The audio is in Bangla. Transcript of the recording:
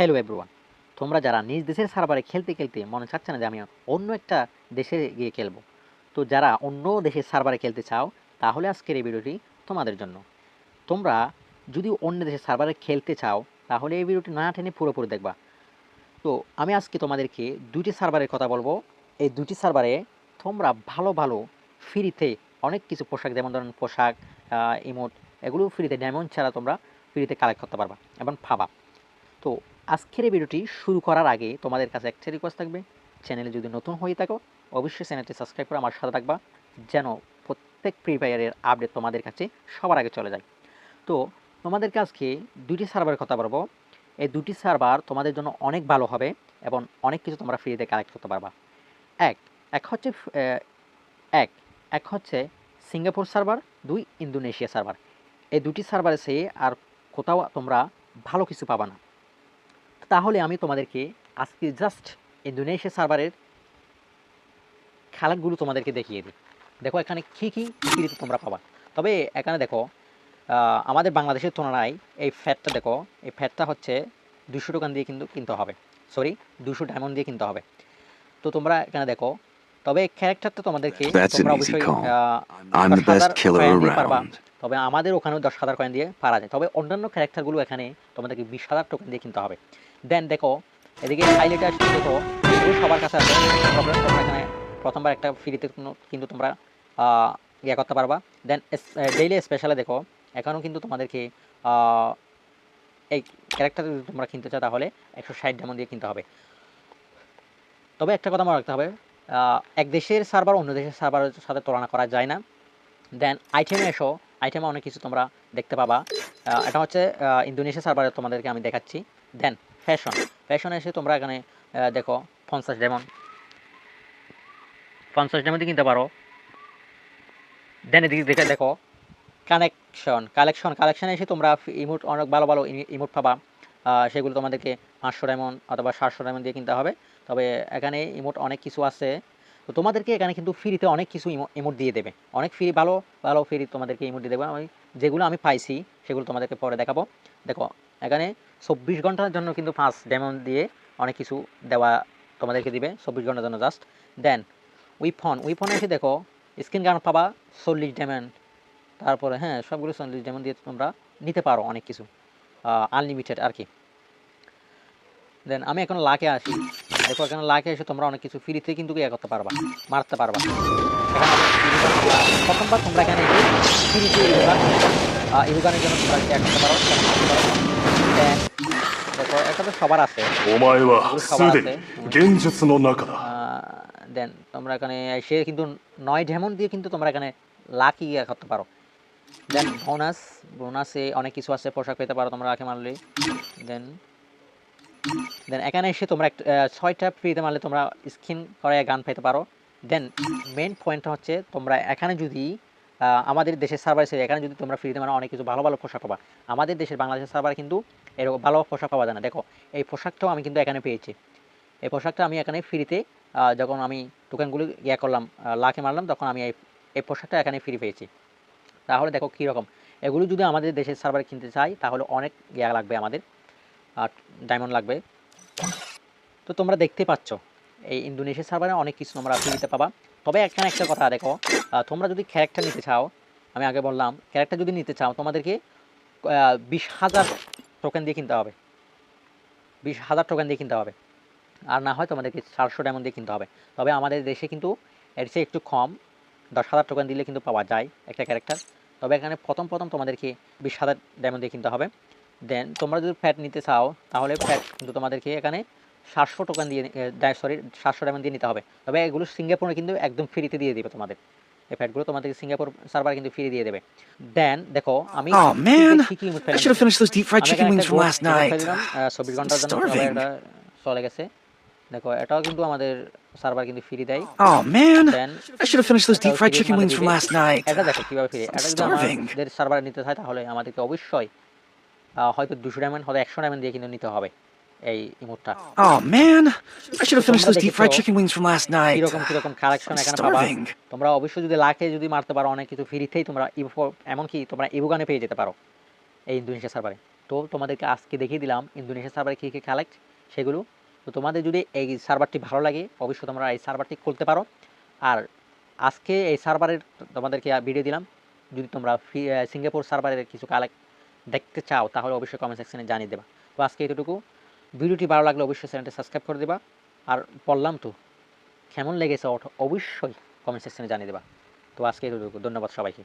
হ্যালো এভরিওয়ান তোমরা যারা নিজ দেশের সার্ভারে খেলতে খেলতে মনে চাচ্ছে না যে আমি অন্য একটা দেশে গিয়ে খেলব, তো যারা অন্য দেশের সার্ভারে খেলতে চাও, তাহলে আজকের এই ভিডিওটি তোমাদের জন্য। তোমরা যদি অন্য দেশের সার্ভারে খেলতে চাও, তাহলে এই ভিডিওটি না টেনে পুরোপুরি দেখবা। তো আমি আজকে তোমাদেরকে দুটি সার্ভারের কথা বলব। এই দুটি সার্ভারে তোমরা ভালো ভালো, ফ্রিতে অনেক কিছু পোশাক, যেমন ধরুন পোশাক ইমোট, এগুলো ফ্রিতে, ডায়মন্ড ছাড়া তোমরা ফ্রিতে কালেক্ট করতে পারবা এবং পাবা। তো আজকের এই ভিডিওটি শুরু করার আগে তোমাদের কাছে একটা রিকোয়েস্ট থাকবে। চ্যানেলে যদি নতুন হয়ে থাকো, অবশ্যই চ্যানেলটি সাবস্ক্রাইব করে আমার সাথে থাকবা, যেন প্রত্যেক ফ্রি ফায়ারের আপডেট তোমাদের কাছে সবার আগে চলে যায়। তো তোমাদের আজকে দুটি সার্ভারের কথা বলব। এই দুটি সার্ভার তোমাদের জন্য অনেক ভালো হবে এবং অনেক কিছু তোমরা ফ্রিতে কালেক্ট করতে পারবা। এক এক হচ্ছে এক এক হচ্ছে সিঙ্গাপুর সার্ভার দুই ইন্দোনেশিয়া সার্ভার এই দুটি সার্ভারে সে আর কোথাও তোমরা ভালো কিছু পাবা না। তাহলে আমি তোমাদেরকে আজকে জাস্ট ইন্দোনেশিয়া সার্ভারের খেলাগুলো তোমাদেরকে দেখিয়ে দিই। দেখো এখানে কী কী ফ্রিতে তোমরা পাবা। তবে এখানে দেখো আমাদের বাংলাদেশের তুলনায় এই ফ্যাটটা দেখো এই ফ্যাটটা হচ্ছে দুশো টোকান দিয়ে কিন্তু কিনতে হবে। সরি দুশো ডায়মন্ড দিয়ে কিনতে হবে। তো তোমরা এখানে দেখো তবে ক্যারেক্টারটা তোমাদেরকে তোমরা অবশ্যই পারবা। তবে আমাদের ওখানেও দশ হাজার কয়েন দিয়ে পারা যায়। তবে অন্যান্য ক্যারেক্টারগুলো এখানে তোমাদেরকে বিশ হাজার টোকেন দিয়ে কিনতে হবে। দেন দেখো, এদিকে হাইলাইট আসছে দেখো, এগুলো সবার কাছে আছে প্রবলেম তোমরা এখানে প্রথমবার একটা ফ্রিতে কিন্তু তোমরা ইয়ে করতে পারবা। দেন ডেইলি স্পেশালে দেখো, এখানেও কিন্তু তোমাদেরকে এই ক্যারেক্টার যদি তোমরা কিনতে চাও, তাহলে একশো ষাট ডায়মন্ড দিয়ে কিনতে হবে। তবে একটা কথা মনে রাখতে হবে এক দেশের সার্ভার অন্য দেশের সার্ভারের সাথে তুলনা করা যায় না। দেন আইটেমে এসো আইটেমে অনেক কিছু তোমরা দেখতে পাবা। এটা হচ্ছে ইন্দোনেশিয়া সার্ভারে তোমাদেরকে আমি দেখাচ্ছি। দেন ফ্যাশন ফ্যাশনে এসে তোমরা এখানে দেখো, পঞ্চাশ ডেমন পঞ্চাশ ডেমন কিনতে পারো। দেন এদিকে দেখে দেখো কানেকশন কালেকশন কালেকশনে এসে তোমরা ইমোট অনেক ভালো ভালো ইমোট পাবা। সেগুলো তোমাদেরকে পাঁচশো ডায়মন্ড অথবা সাতশো ডায়মন্ড দিয়ে কিনতে হবে। তবে এখানে ইমোট অনেক কিছু আছে। তো তোমাদেরকে এখানে কিন্তু ফ্রিতে অনেক কিছু ইমোট দিয়ে দেবে। অনেক ফ্রি ভালো ভালো ফ্রি তোমাদেরকে ইমোট দিয়ে দেবে। আমি যেগুলো আমি পাইছি, সেগুলো তোমাদেরকে পরে দেখাবো। দেখো এখানে চব্বিশ ঘণ্টার জন্য কিন্তু পাঁচ ডেমন দিয়ে অনেক কিছু দেওয়া তোমাদেরকে দিবে, চব্বিশ ঘণ্টার জন্য জাস্ট দেন উইফন উইফনে এসে দেখো স্ক্রিন গান পাবা চল্লিশ ডেমেন্ট তারপরে হ্যাঁ সবগুলো চল্লিশ ডেমন দিয়ে তোমরা নিতে পারো অনেক কিছু আনলিমিটেড আর কি। দেন আমি এখন লাকে আসি দেখো, এখানে লাকে এসে তোমরা অনেক কিছু ফ্রিতে কিন্তু ইয়ে করতে পারবা, মারতে পারবা। প্রথমবার তোমরা এখানে ফ্রিতে জন্য তোমরা কি পারো? তো সবার আছে। দেন তোমরা এখানে সে কিন্তু নয় দিয়ে কিন্তু তোমরা এখানে লাকি করতে পারো। দেন বোনাস বোনাসে অনেক কিছু আছে পোশাক পেতে পারো তোমরা মারলে দেন দেন এখানে এসে তোমরা ছয়টা ফ্রিতে মারলে তোমরা স্কিন করে গান পেতে পারো। দেন মেন পয়েন্টটা হচ্ছে তোমরা এখানে যদি আমাদের দেশের সার্ভার এসে এখানে যদি তোমরা ফ্রিতে মানে অনেক কিছু ভালো ভালো পোশাক পাবা। আমাদের দেশের বাংলাদেশের সার্ভার কিন্তু এরকম ভালো পোশাক পাওয়া যায় না। দেখো, এই পোশাকটাও আমি কিন্তু এখানে পেয়েছি। এই পোশাকটা আমি এখানে ফ্রিতে যখন আমি টোকেনগুলো ইয়ে করলাম লাখে মারলাম, তখন আমি এই এই পোশাকটা এখানে ফ্রি পেয়েছি। তাহলে দেখো কীরকম এগুলো যদি আমাদের দেশের সার্ভার কিনতে চাই, তাহলে অনেক ইয়া লাগবে আমাদের, আর ডায়মন্ড লাগবে। তো তোমরা দেখতে পাচ্ছ, এই ইন্দোনেশিয়া সার্ভারে অনেক কিছু তোমরা ফ্রিতে পাবা। তবে এখানে একটা কথা, দেখো তোমরা যদি ক্যারেক্টার নিতে চাও, আমি আগে বললাম ক্যারেক্টার যদি নিতে চাও, তোমাদেরকে বিশ হাজার টোকেন দিয়ে কিনতে হবে। বিশ হাজার টোকেন দিয়ে কিনতে হবে। আর না হয় তোমাদেরকে চারশো ডায়মন্ড দিয়ে কিনতে হবে। তবে আমাদের দেশে কিন্তু এর চেয়ে একটু কম, দশ হাজার টোকেন দিলে কিন্তু পাওয়া যায় একটা ক্যারেক্টার তবে এখানে প্রথম প্রথম তোমাদেরকে বিশ হাজার ডায়মন্ড দিয়ে কিনতে হবে। দেন তোমরা যদি ফ্যাট নিতে চাও, তাহলে ফ্যাট কিন্তু তোমাদেরকে এখানে সাতশো টোকেন দিয়ে সরি সাতশো ডায়মন্ড দিয়ে নিতে হবে। তবে এগুলো সিঙ্গাপুরে কিন্তু একদম ফ্রিতে দিয়ে দিবে তোমাদের। এই ফ্যাটগুলো তোমাদেরকে সিঙ্গাপুর সার্ভার কিন্তু ফ্রি দিয়ে দেবে দেন দেখো আমি Oh, man. I should have finished those deep fried chicken wings from last night. চব্বিশ ঘণ্টার জন্য starving. এটা চলে গেছে দেখো এটাও কিন্তু আমাদের সার্ভার কিন্তু ফ্রি দেয় Oh man, I should have finished those deep fried chicken wings from last night. এটা দেখো কীভাবে ফ্রি এটা যদি. আমাদের সার্ভারে নিতে চায় তাহলে আমাদেরকে অবশ্যই হয়তো দুশো ডায়মন্ড হয়তো একশো ডায়মন্ড দিয়ে কিন্তু নিতে হবে Oh man, I should have finished those deep fried chicken wings from last night. কীরকম কীরকম কালেকশন I'm এখানে পাবা। Starving. তোমরা অবশ্যই যদি লাখে যদি মারতে পারো অনেক কিছু ফ্রিতেই তোমরা এমনকি তোমরা ইভোগানে পেয়ে যেতে পারো এই ইন্দোনেশিয়া সার্ভারে তো তোমাদেরকে আজকে দেখিয়ে দিলাম ইন্দোনেশিয়া সার্ভারে কী কী কালেক্ট সেগুলো। তো তোমাদের যদি এই সার্ভারটি ভালো লাগে অবশ্যই তোমরা এই সার্ভারটি খুলতে পারো। আর আজকে এই সার্ভারের তোমাদেরকে ভিডিও দিলাম। যদি তোমরা সিঙ্গাপুর সার্ভারের কিছু কালেক্ট দেখতে চাও তাহলে অবশ্যই কমেন্ট সেকশনে জানিয়ে দেবা। তো আজকে এতটুকু। ভিডিওটি ভালো লাগলে অবশ্যই চ্যানেলটি সাবস্ক্রাইব করে দেবা। আর বললাম তো, কেমন লেগেছে অবশ্যই কমেন্ট সেকশনে জানিয়ে দেবা। তো আজকে ধন্যবাদ সবাইকে।